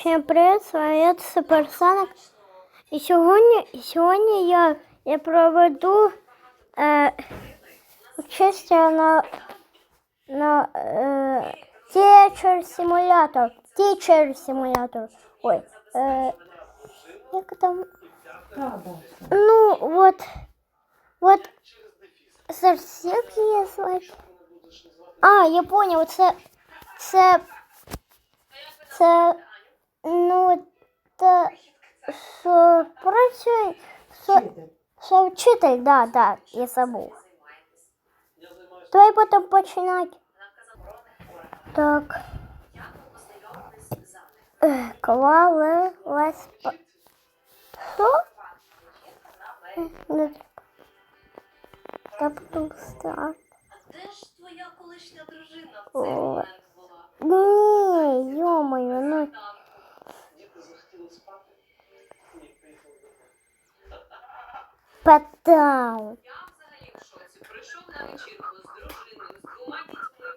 Всім привіт, з вами я Суперсоник. І сьогодні, і сьогодні я, я проведу е, участь на, на е, Teacher Simulator. Teacher Simulator. Ой. Е, як там? Ну, вот. Вот. Зараз, як її звати? А, я понял, це. Це. Це. Ну, це. Що працює. Що, що вчитель, да, да, я забув. Давай потім починати. Так. Клали лес. Що? Треба. Тобто. А де ж твоя колишня дружина в цей момент питав. Я взагалі в шоці. Прийшов на вечірку з дружиною, з двома дітьми.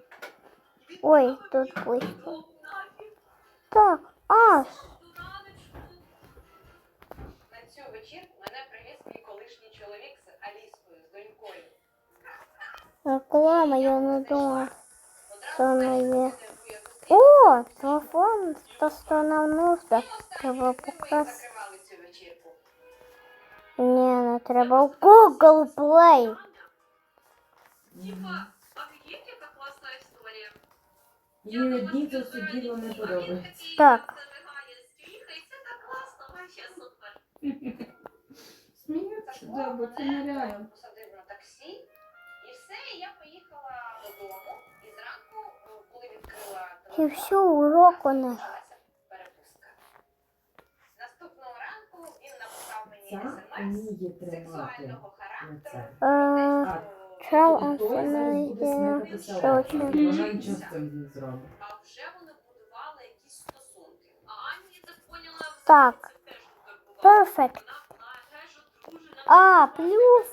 Він Ой, поставив тут їх близько. додому нафіг, Так, а, ту раночку. На цю вечірку мене привіз мій колишній чоловік з Аліскою, з донькою. реклама, я не думала. Що Одразу вона є? перед тим, як я О, телефон, то що нам нужно. Треба Ви покрасити. закривали цю вечірку. Ні, не треба в Google Play. Типа, офігеть, яка класна історія. Їй одні це все діло не подобається. Так. Стріха, і це так класно, вообще супер. Сміються, да, бо це нереально. Посадив на таксі, і все, і я поїхала додому. І зранку, е, коли відкрила І телефон, всю уроку не. Ця смс вміє тримати. сексуального характеру. Оце. Е, А Чел той зараз буде смикати що салат. це? Вона нічого з цим не зробить. А вже вони будували якісь стосунки. А Аня, я так поняла, Так. взагалі це теж турбувало. Perfect. Вона була теж одружена. А, плюс.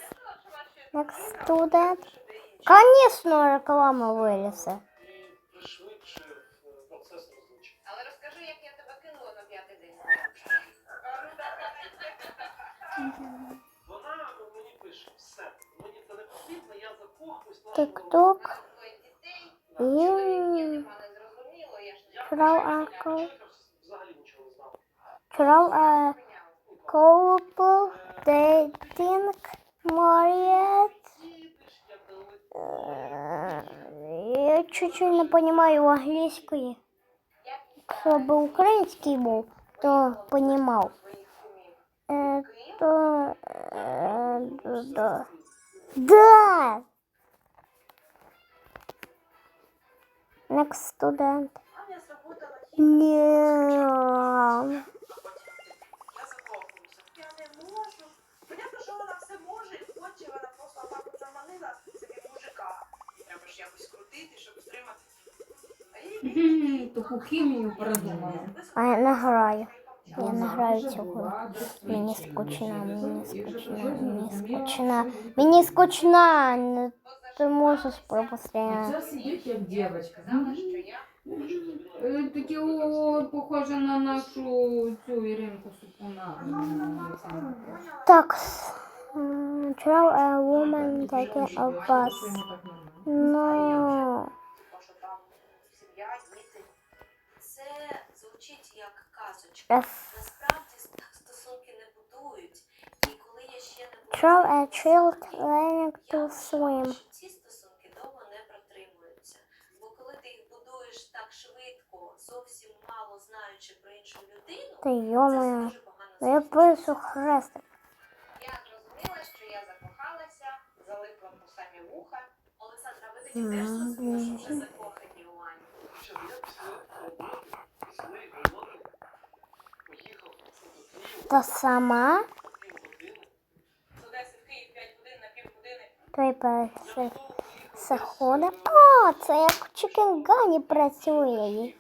Next student. Конечно, реклама вилізе. Не знав. Трав е, couple dating married. Їдеш, я. Е, Я чуть-чуть не понимаю англійської. Якщо б український був, то е, да. Да! Next student. Ні. Таку хімію придумала. А я не граю. Я не граю цього. Мені скучно, мені скучно, мені скучно. Мені скучно. Ти можеш пропустити. Це сидить як дівчинка. Сказала, що я Е, Таке о, похоже на нашу цю Іринку Супуна. Так. м, Travel a woman taking a bus. Що там сім'я, діти. Це звучить як казочка. Насправді стосунки не будують. І коли я ще не була Travel a child learning я to swim. що ці стосунки довго не протримуються. Бо коли ти їх будуєш так швидко, зовсім мало знаючи про іншу людину, Та це дуже погано Я пишу хрестик. Я зрозуміла, що я закохалася, залипла по самі вуха. Олександра, ви такі теж зрозуміли, що вже закохані у я після поїхав до Києва Та сама. на півгодини. З Одеси в Київ 5 годин на півгодини. Той перший заходить. О, це як в Чикенгані працює.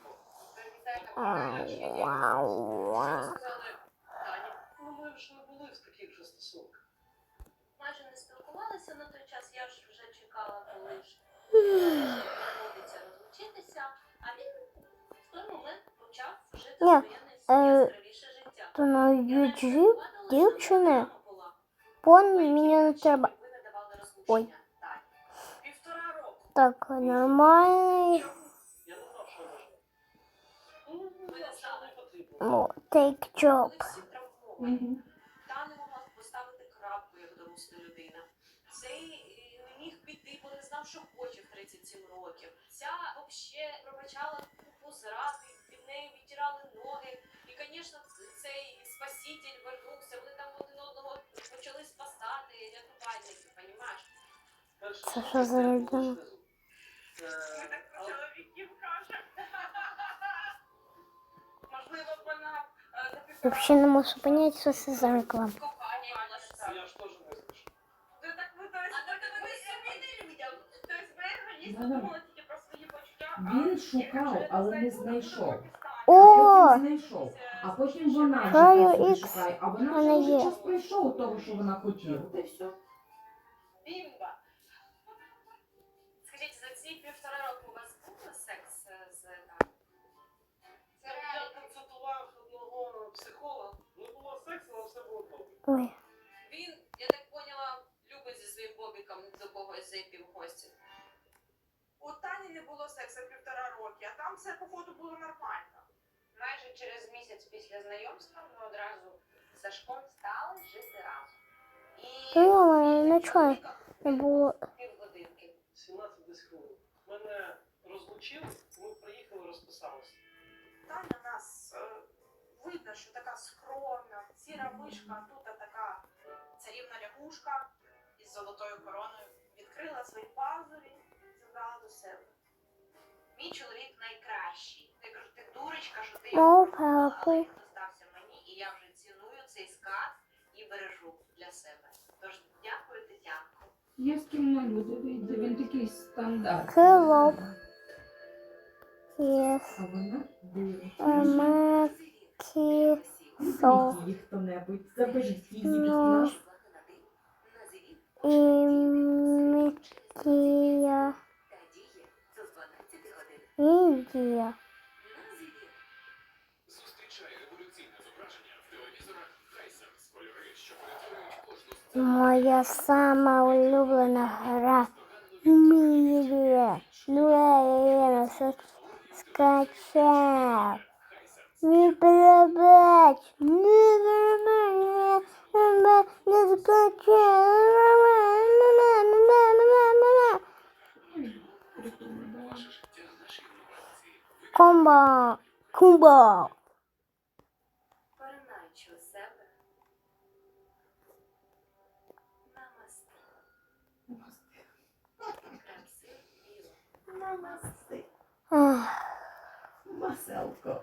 Ну, ми ж не були в таких же стосунках. майже не спілкувалися на той час, я ж вже чекала, коли ж доводиться розлучитися, а він в той момент почав жити Ні, своє віджив дівчини. Пон мені не треба. Ой. Півтора року. Так, нормальний. О, take job. Були всі травмовані. Та не могла поставити крапку, як доросла людина. Цей е, не міг піти, бо не знав, що хоче в 37 років. Ця взагалі пробачала купу зради, від неї відтирали ноги. І, звісно, цей спаситель вернувся, вони там один одного почали спасати, рятувальники, понімаєш? Це що за людина? знизу. Ми Е, так про але- чоловіків кажемо. Можливо, вона е, на півтора Вообще не можу понять, що це за реклама. Він шукав, але не знайшов. О! Знайшов. А потім вона Ікс. шукає, а вона вже є. час прийшов того, що вона хотіла. Та й все. Не півтора роки, а там все, походу, було нормально. Майже через місяць після знайомства ми одразу з Сашком стали жити разом. І Та не було. півгодинки. 17 десь хвилин. Мене розлучили, ми приїхали, розписалися. Таня у нас е, видно, що така скромна, сіра мишка, а тут така царівна лягушка із золотою короною. Відкрила свої пазурі, забрала до себе. Мій чоловік найкращий. Я кажу, ти дурочка, що ти його кохала, але він достався мені, і я вже ціную цей скат і бережу для себе. Тож дякую, Тетянко. Є з ким на люди вийде, він такий стандарт. Hello. Yes. А вона. Маки. Со. Хто-небудь. Заберіть її від нас. Імітія. Сцену Моя сама улюблена гра. Мірі. Ну, я її скачав. Не перебач. Не перебач. Не не Кумбо. Переначу себе. Намасте. Маселко.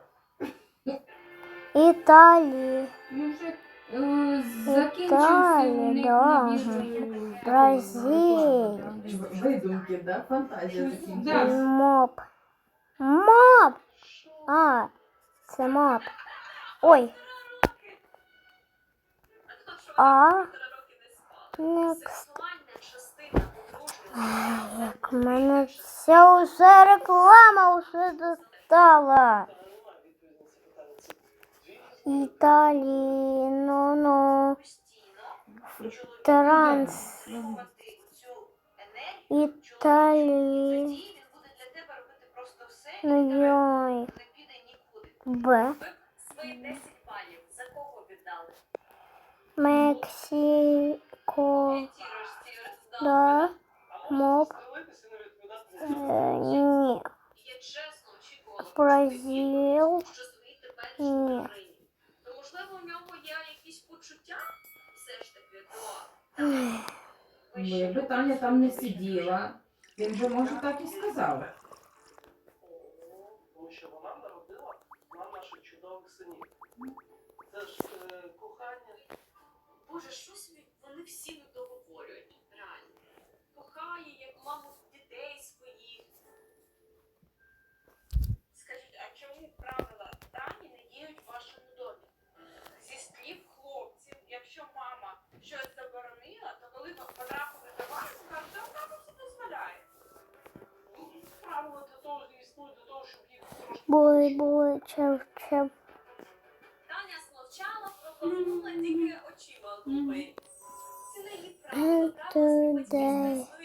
Італії. Ну вже е, закінчився у них да. набір. Видумки, да? Фантазія да. Моп. Моп. А, це моп. Ой. А. Next. Частина Як мене ця усе реклама усе достала. Італії, ну ну. Транс. Італії. Ну йой. Не піде нікуди. Б. Ви б свої 10 балів за кого віддали? Мексико. Тірочці Да. А Моп. можна застрелитися і не відповідати Е, на ці ні. Я чесно очікувала, Бразил. що свої теперішні Ні. дружині. То можливо у нього є якісь почуття все ж таки до Ну, якби Таня там не сиділа, він же може так і сказав. О, Тому що вона народила нам наших чудових синів. Це ж е, кохання. Боже, що вони всі недоговорюють, реально. Кохає, як маму коли було чав чав. Таня смовчала, проковнула тільки очима губи. Це неї правда,